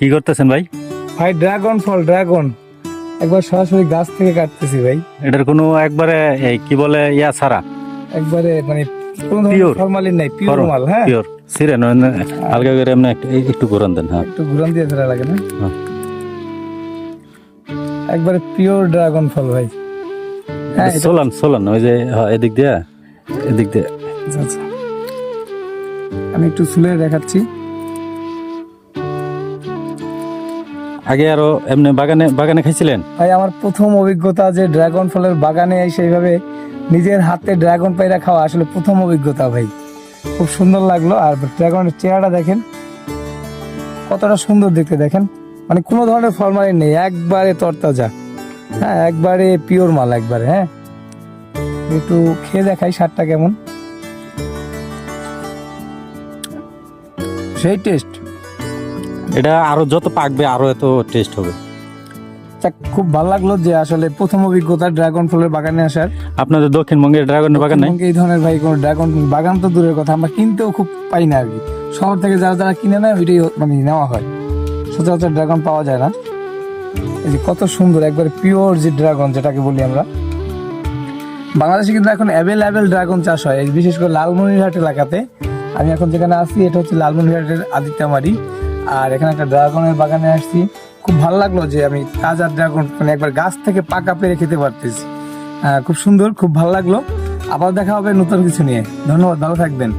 কি করতেছেন ভাই? ভাই ড্রাগন ফল ড্রাগন। একবার সরাসরি গাছ থেকে কাটতেছি ভাই। এটার কোনো একবারে এই কি বলে ইয়া ছাড়া? একবারে মানে কোনো. ধরনের ফরমালিন নাই পিওর মাল হ্যাঁ? পিওর সিরেন হালকা করে এমনি একটু ঘুরান দেন হ্যাঁ। একটু ঘুরান দিয়ে ধরা লাগে না? হ্যাঁ। একবারে পিওর ড্রাগন ফল ভাই। হ্যাঁ চলান চলান ওই যে হ্যাঁ, এদিক দিয়ে এদিক দিয়ে। আচ্ছা, আচ্ছা। আমি একটু চুলে দেখাচ্ছি। আগে আরও এমনি বাগানে বাগানে খাইছিলেন? ভাই, আমার প্রথম অভিজ্ঞতা যে ড্রাগন ফলের বাগানে এসে এইভাবে নিজের হাতে ড্রাগন পায়রা খাওয়া আসলে প্রথম অভিজ্ঞতা ভাই। খুব সুন্দর লাগল। আর ড্রাগনের চেহারাটা দেখেন, কতটা সুন্দর দেখতে দেখেন। মানে কোনো ধরনের ফলমারি নেই, একবারে তরতাজা। হ্যাঁ একবারে পিওর মাল একবারে হ্যাঁ। একটু খেয়ে দেখাই স্বাদটা কেমন। সেই টেস্ট এটা আরও যত পাকবে আরও এত টেস্ট হবে। খুব ভালো লাগল যে আসলে প্রথম অভিজ্ঞতা ড্রাগন ফলের বাগানে আসার। আপনাদের দক্ষিণবঙ্গের ড্রাগনের বাগান নাই? এই ধরনের ভাই কোনো ড্রাগন বাগান তো দূরের কথা আমরা কিনতেও খুব পাই না আর কি। শহর থেকে যারা যারা কিনে নেয় ওইটাই মানে নেওয়া হয়। সচরাচর ড্রাগন পাওয়া যায় না। এই যে কত সুন্দর একবার পিওর যে ড্রাগন যেটাকে বলি আমরা। বাংলাদেশে কিন্তু এখন অ্যাভেলেবেল ড্রাগন চাষ হয়। বিশেষ করে লালমনিরহাট এলাকাতে। আমি এখন যেখানে আছি এটা হচ্ছে লালমনিরহাটের আদিত্যামারি আর এখানে একটা ড্রাগনের বাগানে আসছি। খুব ভালো লাগল যে আমি তাজা ড্রাগন মানে একবার গাছ থেকে পাকা পেরে খেতে পারতেছি। খুব সুন্দর, খুব ভালো লাগল। আবার দেখা হবে নতুন কিছু নিয়ে। ধন্যবাদ, ভালো থাকবেন।